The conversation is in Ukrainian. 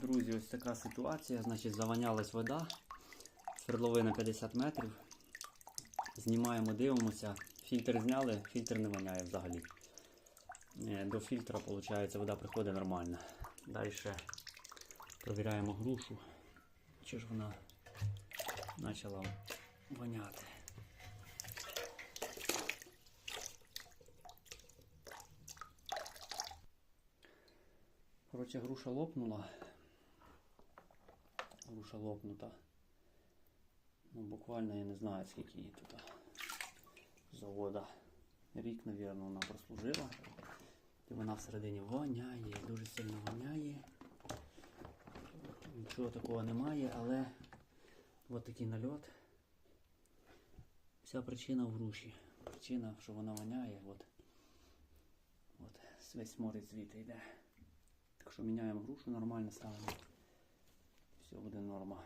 Друзі, ось така ситуація. Значить, заванялась вода. Свердловина 50 метрів. Знімаємо, дивимося. Фільтр зняли, фільтр не воняє взагалі. Е, До фільтра, виходить, вода приходить нормально. Далі провіряємо грушу. Чи ж вона почала воняти. Коротше, груша лопнула. Груша лопнута. Ну, буквально я не знаю, скільки її тут завода. Рік, мабуть, вона прослужила. І вона всередині воняє, дуже сильно воняє. Нічого такого немає, але от такий нальот. Вся причина в груші. Причина, що вона воняє, от. От, весь морець звідти йде. Так що міняємо грушу, нормально ставимо. Все буде норма.